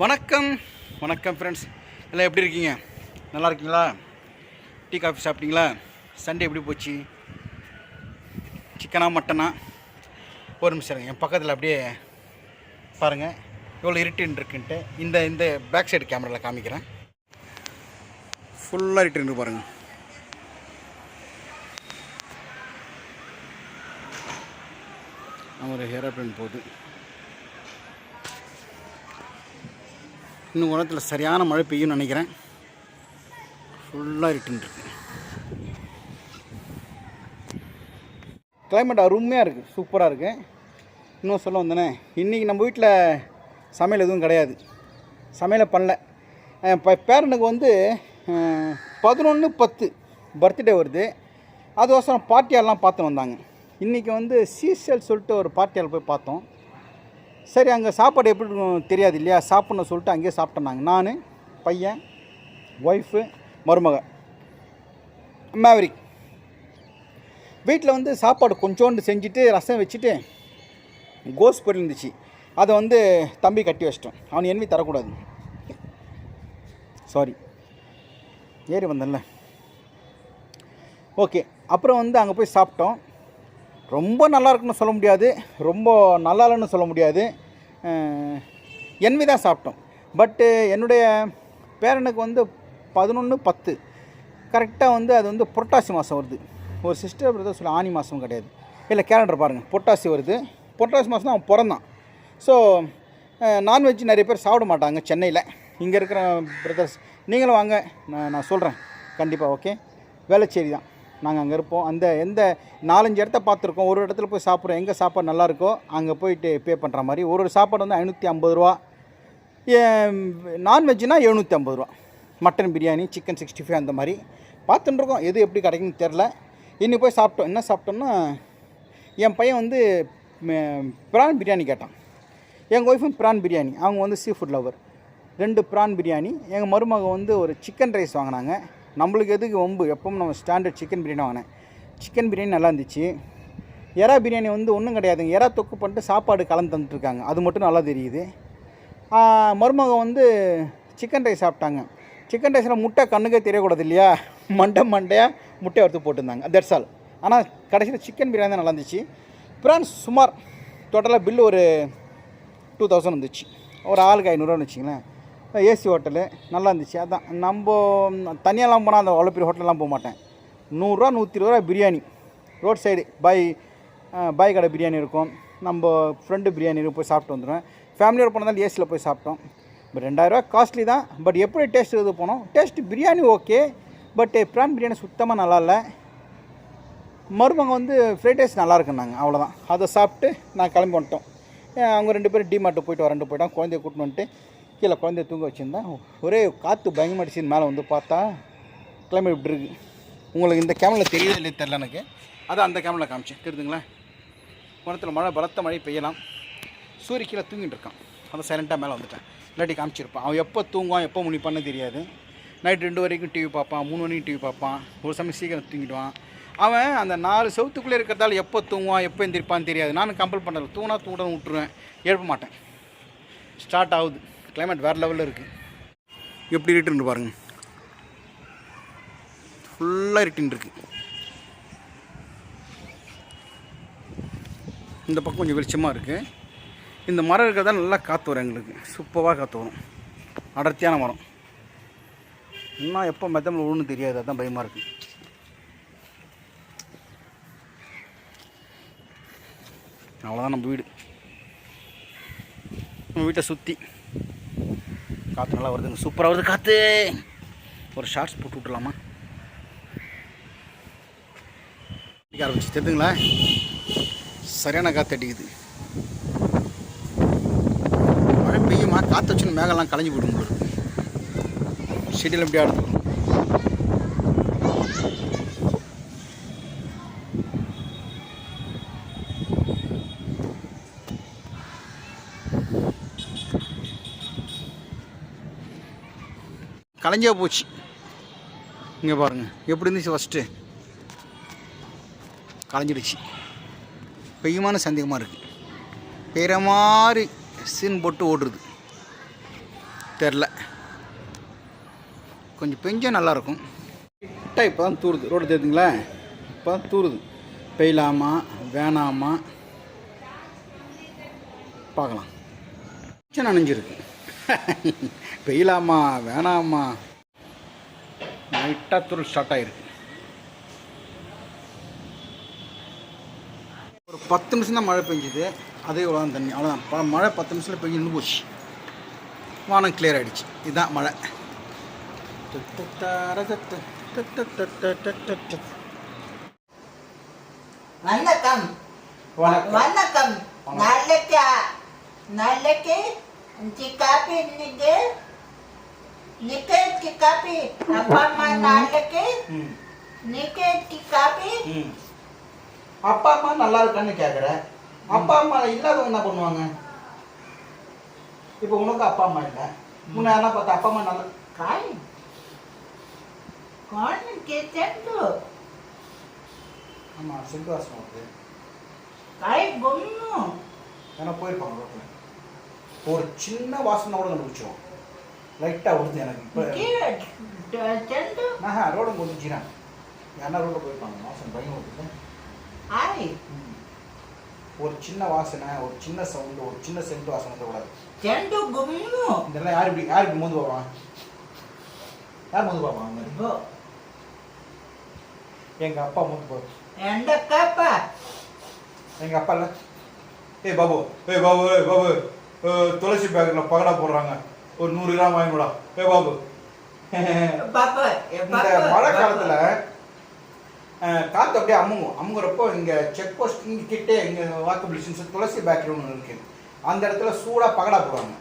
வணக்கம். வணக்கம் ஃப்ரெண்ட்ஸ் எல்லாம் எப்படி இருக்கீங்க? நல்லா இருக்கீங்களா? டீ காஃபி சாப்பிட்டீங்களா? சண்டே எப்படி போச்சு? சிக்கனா மட்டனா? ஒரு நிமிஷம் இருங்க. என் பக்கத்தில் அப்படியே பாருங்கள் எவ்வளோ இருட்டுன்னு இருக்குன்ட்டு இந்த இந்த பேக் சைடு கேமராவில் காமிக்கிறேன். ஃபுல்லாக இருட்டுன்னு பாருங்கள் ஒரு ஏரோப்ளேன் போகுது. இன்னும் உலகத்தில் சரியான மழை பெய்யும்னு நினைக்கிறேன். ஃபுல்லாக இருட்டுருக்கு கிளைமேட் அருமையாக இருக்குது சூப்பராக இருக்குது இன்னும் சொல்ல வந்தேனே இன்றைக்கி நம்ம வீட்டில் சமையல் எதுவும் கிடையாது. சமையலை பண்ணல. இப்போ ப பேரனுக்கு வந்து பதினொன்று பத்து பர்த்டே வருது. அதுவசரம் பார்ட்டியாலாம் பார்த்து வந்தாங்க. இன்றைக்கி வந்து சீசல் சொல்லிட்டு ஒரு பார்ட்டியால் போய் பார்த்தோம். சரி அங்கே சாப்பாடு எப்படி இருக்கும் தெரியாது இல்லையா? சாப்பிட்ணும் சொல்லிட்டு அங்கேயே சாப்பிட்டேன் நாங்கள் நான் பையன் ஒய்ஃபு மருமக. மேவரிக் வீட்டில் வந்து சாப்பாடு கொஞ்சோண்டு செஞ்சுட்டு ரசம் வச்சுட்டு கோஸ் பொரியல் இருந்துச்சு. அதை வந்து தம்பி கட்டி வச்சிட்டோம். அவன் என்வி தரக்கூடாது. சாரி ஏறி வந்தேன்ல. ஓகே அப்புறம் வந்து அங்கே போய் சாப்பிட்டோம். ரொம்ப நல்லா இருக்குன்னு சொல்ல முடியாது. ரொம்ப நல்லா இல்லைன்னு சொல்ல முடியாது. என்வி தான் சாப்பிட்டோம். பட்டு என்னுடைய பேரனுக்கு வந்து பதினொன்று பத்து. கரெக்டாக வந்து அது வந்து புரட்டாசி மாதம் வருது. ஒரு சிஸ்டர் பிரதர் சொல்ல ஆனி மாதம் கிடையாது. இல்லை கேலண்டர் பாருங்கள் புரட்டாசி வருது. புரட்டாசி மாதம் தான் அவன் பிறந்தான். ஸோ நான்வெஜ் நிறைய பேர் சாப்பிட மாட்டாங்க சென்னையில். இங்கே இருக்கிற பிரதர்ஸ் நீங்களும் வாங்க. நான் நான் சொல்கிறேன் கண்டிப்பாக ஓகே வேளச்சேரி தான் நாங்கள் அங்கே இருப்போம். அந்த எந்த நாலஞ்சு இடத்த பார்த்துருக்கோம். ஒரு இடத்துல போய் சாப்பிட்றோம். எங்கே சாப்பாடு நல்லா இருக்கோ அங்கே போயிட்டு பே பண்ணுற மாதிரி. ஒரு ஒரு சாப்பாடு வந்து ஐநூற்றி ஐம்பது ரூபா. நான்வெஜ்னால் எழுநூற்றி ஐம்பது ரூபா. Mutton biryani chicken sixty five அந்த மாதிரி பார்த்துட்டுருக்கோம். எது எப்படி கிடைக்குன்னு தெரில இன்னி போய் சாப்பிட்டோம். என்ன சாப்பிட்டோம்னா என் பையன் வந்து ப்ரான் பிரியாணி கேட்டான். எங்கள் ஒய்ஃபும் ப்ரான் பிரியாணி. அவங்க வந்து சீ ஃபுட் லவர் ரெண்டு ப்ரான் பிரியாணி. எங்கள் மருமக வந்து ஒரு சிக்கன் ரைஸ் வாங்கினாங்க. நம்மளுக்கு எதுக்கு ஒம்பு எப்பவும் நம்ம ஸ்டாண்டர்ட் சிக்கன் பிரியாணி வாங்கினேன். சிக்கன் பிரியாணி நல்லா இருந்துச்சு. எறா பிரியாணி வந்து ஒன்றும் கிடையாதுங்க. எறா தொக்கு பண்ணிட்டு சாப்பாடு கலந்து தந்துட்டுருக்காங்க. அது மட்டும் நல்லா தெரியுது. மருமகம் வந்து சிக்கன் ரைஸ் சாப்பிட்டாங்க. சிக்கன் ரைஸில் முட்டை கண்ணுக்கே தெரியக்கூடாது இல்லையா? மண்டை மண்டையாக முட்டை எடுத்து போட்டிருந்தாங்க. தட்ஸ் ஆல் ஆனால் கடைசியில் சிக்கன் பிரியாணி தான் நல்லா இருந்துச்சு. பிரான்ஸ் சுமார் டோட்டலாக பில்லு ஒரு டூ தௌசண்ட் வந்துச்சு. ஒரு ஆளுக்கு ஐநூறுரூவான்னு வச்சிங்களேன் ஏசி ஹோட்டலு நல்லா இருந்துச்சு. அதான் நம்ம தனியாகலாம் போனால் அந்த அவ்வளோ பெரிய ஹோட்டல்லாம் போக மாட்டேன். நூறுரூவா நூற்றி இருபது ரூபா பிரியாணி. ரோட் சைடு பாய் பாய் கடை பிரியாணி இருக்கும். நம்ம ஃப்ரெண்டு பிரியாணி போய் சாப்பிட்டு வந்துடுவேன். ஃபேமிலியோட போனதால் ஏசியில் போய் சாப்பிட்டோம். பட் ரெண்டாயிரரூவா காஸ்ட்லி தான். பட் எப்படி டேஸ்ட் இது போனோம்? Taste biryani okay. But prawn biryani சுத்தமாக நல்லா இல்லை. மருமங்க வந்து ஃப்ரைட் ரைஸ் நல்லா இருக்குன்னாங்க அவ்வளோதான் அதை சாப்பிட்டு நான் கிளம்பி வந்துட்டோம். அவங்க ரெண்டு பேரும் டிமார்ட்டு போயிட்டு வரண்டு போயிட்டோம் குழந்தைய கூட்டின்னு வந்துட்டு கீழே குழந்தைய தூங்க வச்சுருந்தேன் ஒரே காற்று பயங்கரமாடிச்சு மேலே வந்து பார்த்தா கிளைமேட் இப்படி உங்களுக்கு இந்த கேமரில் தெரியுதா இல்லையே தெரில எனக்கு. அதான் அந்த கேமரில் காமிச்சேன் தெரியுதுங்களேன் குணத்தில் மழை பலத்த மழை பெய்யலாம். சூரிய கீழே தூங்கிட்டு இருக்கான். அதை சைலண்ட்டாக மேலே வந்துட்டேன். இல்லாட்டி காமிச்சிருப்பான். அவன் எப்போ தூங்குவான் எப்போ முடிப்பான்னு தெரியாது. நைட் ரெண்டு வரைக்கும் டிவி பார்ப்பான் மூணு வரைக்கும் டிவி பார்ப்பான். ஒரு சமயம் சீக்கிரம் தூங்கிடுவான். அவன் அந்த நாலு செவத்துக்குள்ளே இருக்கிறதால எப்போ தூங்குவான் எப்போ எந்திரிப்பான்னு தெரியாது. நானும் கம்பல் பண்ணல. தூங்கினா தூங்கிட விட்டுருவேன். எழுப்ப மாட்டேன். ஸ்டார்ட் ஆகுது. கிளைமேட் வேறு லெவலில் இருக்குது எப்படி இருட்டுன்னு பாருங்க. ஃபுல்லாக இருட்டுன்னு இருக்கு. இந்த பக்கம் கொஞ்சம் வெளிச்சமாக இருக்குது இந்த மரம் இருக்கிறதா நல்லா காற்று வரும் எங்களுக்கு. சூப்பராக காற்று வரும். அடர்த்தியான மரம். இன்னும் எப்போ மெத்தமில் விழுன்னு தெரியாது. அதுதான் பயமாக இருக்குது அவ்வளோதான் நம்ம வீடு. நம்ம வீட்டை சுற்றி காற்று நல்லா வருதுங்க சூப்பராக வருது காற்று ஒரு ஷார்ட்ஸ் போட்டு விட்டுலாமா அடிக்க ஆரம்பிச்சு. தெரியுதுங்களா சரியான காற்று அடிக்குது. மழை பெய்யுமா? காற்று வச்சுன்னு மேகெல்லாம் கலைஞ்சு போயிடும் உங்களுக்கு செடியில் எப்படி ஆடுது. கலைஞ்சே போச்சு. இங்கே பாருங்கள் எப்படி இருந்துச்சு ஃபஸ்ட்டு கலைஞ்சிடுச்சு. பெய்யுமான சந்தேகமாக இருக்குது பெய்கிற மாதிரி சீன் போட்டு ஓடுறது. தெரில. கொஞ்சம் பெஞ்சால் நல்லாயிருக்கும் கிட்ட இப்போ தான் தூருது. ரோடு தெரியுதுங்களா? இப்போ தான் தூருது. பெய்யலாமா? வேணாமா? பார்க்கலாம். கொஞ்சம் நனைஞ்சிருக்கு. பெய்யலாமா வேணாமா? நைட்டாக தூரல் ஸ்டார்ட் ஆகிருக்கு ஒரு பத்து நிமிஷம் தான் மழை பெஞ்சுது. அதே இவ்வளோ தான் தண்ணி. அவ்வளோதான் மழை பத்து நிமிஷத்தில் பெஞ்சு நின்று போச்சு. வானம் கிளியர் ஆகிடுச்சு இதுதான் மழை. வணக்கம். வணக்கம். வணக்கம். நாளைக்கு நிக்கேட்కి காப்பி அப்பா அம்மா நாளைக்கு ம் நிக்கேட்కి காப்பி ம் அப்பா அம்மா நல்லா இருக்கான்னு கேட்குற அப்பா அம்மா இல்லாதவங்க என்ன பண்ணுவாங்க இப்போ உனக்கு அப்பா அம்மா இல்லை முன்ன யாரா பார்த்தா அப்பா அம்மா நல்லா காய் காணுக்கு செண்டு ஆமாம் செந்து வாசனம் வருது காய் பொண்ணு ஏன்னா போயிருப்பாங்க ரோட்டில் ஒரு சின்ன வாசனை கூட கண்டுபிடிச்சிரும் லைட்டாக வருது எனக்கு. இப்போ ஆஹா ரோடு முடிஞ்சுனா யாரா ரோட்டில் போயிருப்பாங்க. வாசனை பயம் வருது ஒரு சின்ன வாசனை ஒரு சின்ன சவுண்டு ஒரு சின்ன சென்ட் வாசனை கூடாது செண்டு கும்மு இதெல்லாம் யார் இப்படி யார் இப்படி மோந்து பார்ப்பான்? யார் மோந்து பார்ப்பான் அந்த மாதிரி? எங்கள் அப்பா மோந்து பார்ப்போம் எந்த காப்பா? எங்கள் அப்பா இல்லை. ஏய் பாபு. ஏய் பாபு ஏய் பாபு. துளசி பேக்கில் பகடா போடுறாங்க. ஒரு நூறு கிராம் வாங்கிக்கூடா ஏய் பாபு. இந்த மழை காலத்தில் காற்று அப்படியே அமுங்கும். அமுங்குறப்போ இங்கே செக் போஸ்ட் இங்கே கிட்டே இங்கே வாக்கபிள் டிஸ்டன்ஸ் துளசி பேக்கரி ஒன்று இருக்குது. அந்த இடத்துல சூடாக பகடா போடுவாங்க.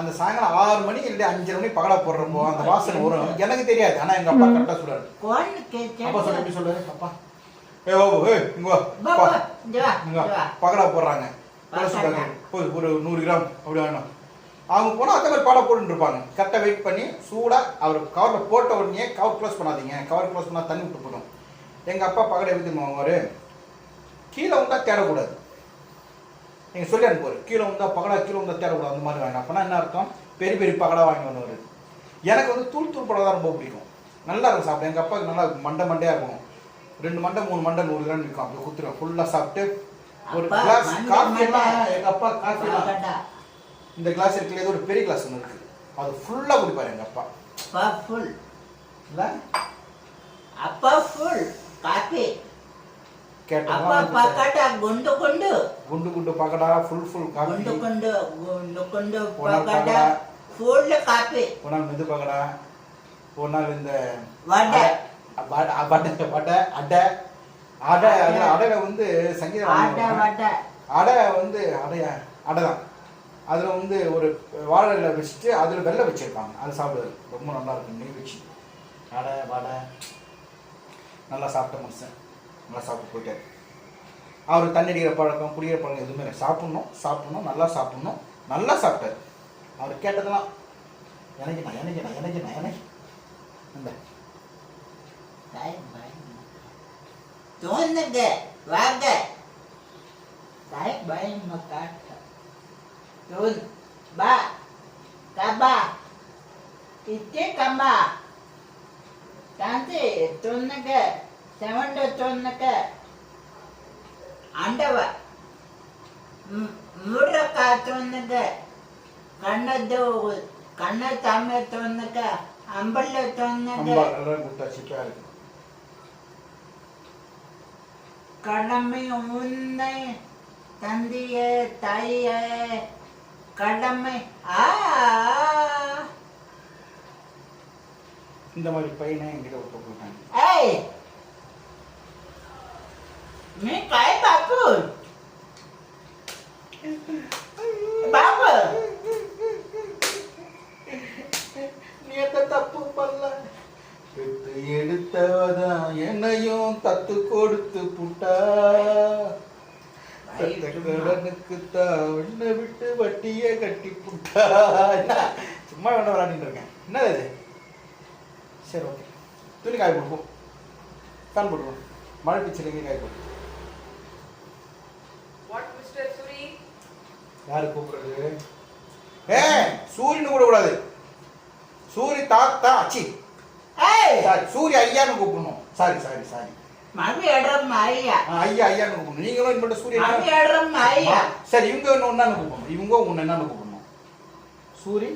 அந்த சாயங்காலம் ஆறு மணி இல்லை அஞ்சரை மணி பகடா போடுறப்போ அந்த வாசனை வரும். எனக்கு தெரியாது. ஆனால் எங்கள் அப்பா கரெக்டாக கோனுக்கு அப்பா சொல்லு எப்படி சொல்லுவாரு அப்பா ஏ பாபு ஏய் இங்க பகடா போடுறாங்க. போய் ஒரு நூறு கிராம் அப்படி வேணும் அவங்க போனால் அதே மாதிரி பகடா போட்டுட்டு இருப்பாங்க. கரெக்டாக வெயிட் பண்ணி சூடாக அவர் கவரில் போட்ட உடனே கவர் க்ளோஸ் பண்ணாதீங்க. கவர் க்ளோஸ் பண்ணால் தண்ணி விட்டு போடும் எங்கள் அப்பா பகடை எப்படி வாங்குவாரு? கீழே வந்தா தேடக்கூடாது. நீங்கள் சொல்லி அனுப்புவார். கீழே வந்தா பகடா கீழே வந்தா தேடக்கூடாது. அந்த மாதிரி வாங்க அப்போனா என்ன அர்த்தம்? பெரிய பெரிய பகடா வாங்கி வருவார் எனக்கு வந்து தூள் தூள் படம் தான் ரொம்ப பிடிக்கும். நல்லா இருக்கும் சாப்பிட. எங்கள் அப்பாவுக்கு நல்லா மண்டை மண்டையாக இருக்கும். ரெண்டு மண்டை மூணு மண்டை நூறு கிராம் இருக்கும் அப்படி குத்துருவேன் ஃபுல்லாக சாப்பிட்டு ஒரு அப்பா, கிளாஸ் காஃபி எல்லாம். எங்கள் அப்பா காஃபி எல்லாம் இந்த கிளாஸ் இருக்குல்ல ஏதோ ஒரு பெரிய கிளாஸ் ஒன்று இருக்குது அது ஃபுல்லாக குடிப்பார் எங்கள் அப்பா. அப்பா ஃபுல் இல்லை? அப்பா ஃபுல் காப்பி. அப்பா கேட்டோம் பாக்கடா குண்டு குண்டு. குண்டு குண்டு பக்கடா ஃபுல் ஃபுல் காஃபி குண்டு குண்டு குண்டு குண்டு பாக்கடா. Full copy. ஒரு நாள் மெது பக்கடா ஒரு நாள் இந்த வடை வடை வடை வடை அடை. அடை அது அடையில வந்து சங்கீதம் அடை வந்து அடையா அடை தான் அதில் வந்து ஒரு வாழையில வச்சுட்டு அதில் வெள்ளை வச்சிருப்பாங்க. அது சாப்பிடுறது. ரொம்ப நல்லா இருக்கும். நெய் வச்சு. அடை வடை. நல்லா சாப்பிட்ட மனுஷன். நல்லா சாப்பிட்டு போயிட்டார். அவர் தண்ணி அடிக்கிற பழக்கம் குடிக்கிற பழக்கம் எதுவுமே இல்லை. சாப்பிட்ணும் சாப்பிட்ணும் நல்லா சாப்பிட்ணும். நல்லா சாப்பிட்டார். அவர் கேட்டதெல்லாம் எனக்கு நான் எனக்கு நான் எனக்கு. நான் எனக்கு இந்த තුන්ද වර්ග සයික් බයින් මකට තුන්. බා. තබා. ඉත්තේ කම්බා තන්තේ තුන්නක. සෙවන්ඩ තුන්නක. අඬව. මුරකා තුන්නක කන්නද කන්න තම තුන්නක. අම්බල තුන්නක අම්බල කුට්ටා සිකාරේ கடமை உன்னை தந்திய தாய கடமை ஆ. இந்த மாதிரி பையனை என்கிட்ட விட்டு போட்டாங்க. ஏய் நீ கை பாப்பு. என்ன? சும்மா வேணா விளையாடிட்டு இருக்கேன். என்னது இது? சரி ஓகே துணி காய போடுவோம் ஃபேன் போடுவோம் மழை எங்கே காய போடுவோம். Suri? யாரு கூப்பிடுறது? ஏ சூரியன் கூட கூடாது சூரி தாத்தா சி. ஏய் சாரி சூரிய ஐயான்னு கூப்பிடணும். Sorry sorry sorry. மம்மி இடம் ஐயா. ஐயா ஐயான்னு கூப்பிடணும். நீங்களும் இனிமேட்டு சூரிய சரி இவங்க ஒன்று ஒன்றான்னு கூப்பிடணும். இவங்க ஒன்று என்னன்னு கூப்பிடணும். சூரி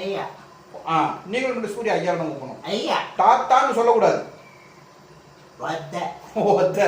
ஐயா. ஆ நீங்களும் இனிமேட்டு சூரிய ஐயான்னு கூப்பிடணும் ஐயா. தாத்தான்னு சொல்லக்கூடாது. வந்த ஓ அத்த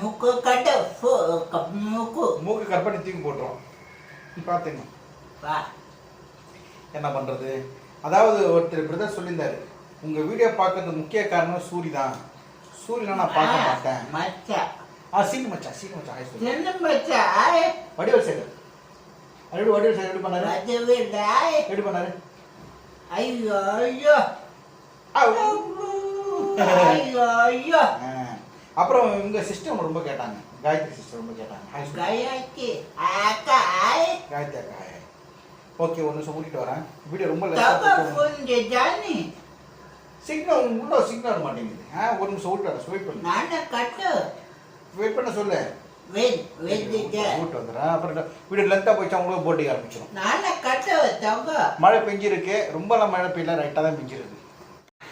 மூக்கு கட்டு மூக்கு. மூக்கு கற்பனை தூக்கி போட்டுரும். பார்த்துங்க வா. என்ன பண்ணுறது அதாவது ஒருத்தர் பிரதர் சொல்லியிருந்தாரு. உங்கள் வீடியோ பார்க்கறது முக்கிய காரணம் சூரி தான். சூரியனா நான் பார்க்க மாட்டேன். மச்சா. ஆ சீக்கிரம் மச்சா சீக்கிரம் மச்சா ஆய் சொல்லு. மச்சா ஆய். வடிவல் சேகர். அடி வடிவல் சேகர் எப்படி பண்ணாரு? எப்படி பண்ணாரு? ஐயோ ஐயோ. ஐயோ ஐயோ. அப்புறம் இவங்க சிஸ்டம் ரொம்ப கேட்டாங்க. காயத்ரி சிஸ்டர் ரொம்ப கேட்டாங்க. கயாக்கி அக்கா காயத்ரி. அக்கா ஓகே ஒரு நிமிஷம் கூட்டிகிட்டு வரேன். வீடியோ ரொம்ப ஜானி. சிக்னல் உள்ள சிக்னல் மாட்டேங்குது. ஆ ஒரு நிமிஷம் விட்டு வரேன். வெயிட் பண்ணு. வெயிட் பண்ண சொல்லு. விட்டு வந்துடுறேன் அப்புறம் வீடியோ லென்த்தாக போயிடுச்சா உங்களுக்கு போட்டிக்கு ஆரம்பிச்சிடும் மழை பெஞ்சிருக்கு ரொம்பலாம் மழை பெய்யல ரைட்டாக தான் பெஞ்சிருக்கு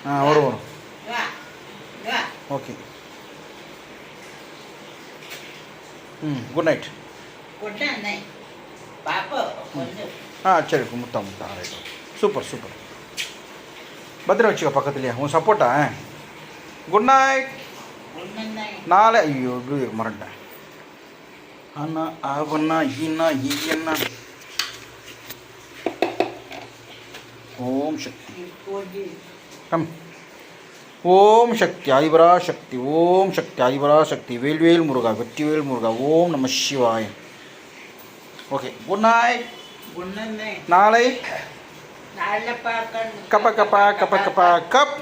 ஆ வரும் வரும் ஓகே. ம் குட் நைட் ஆ சரி முத்தா முத்தா ரைட் சூப்பர் சூப்பர் பத்திரம் வச்சுக்கோ பக்கத்துலேயே. உன் சப்போர்ட்டா குட் நைட் நாளை ஐயோ இப்படி ಅನ ಆವನ ಹೀನ ಹೀಯನ ಓಂ ಶಕ್ತಿ ಕಮ್ ಓಂ ಶಕ್ತಿ ಐಬರಾ ಶಕ್ತಿ ಓಂ ಶಕ್ತಿ ಐಬರಾ ಶಕ್ತಿ ವೇಲ್ ವೇಲ್ ಮುರುಘಾ ವೆಟ್ಟಿ ವೇಲ್ ಮುರುಘಾ ಓಂ ನಮ Shivaya okay good night good night ನಾಳೆ ಕಪ ಕಪ ಕಪ ಕಪ ಕಪ್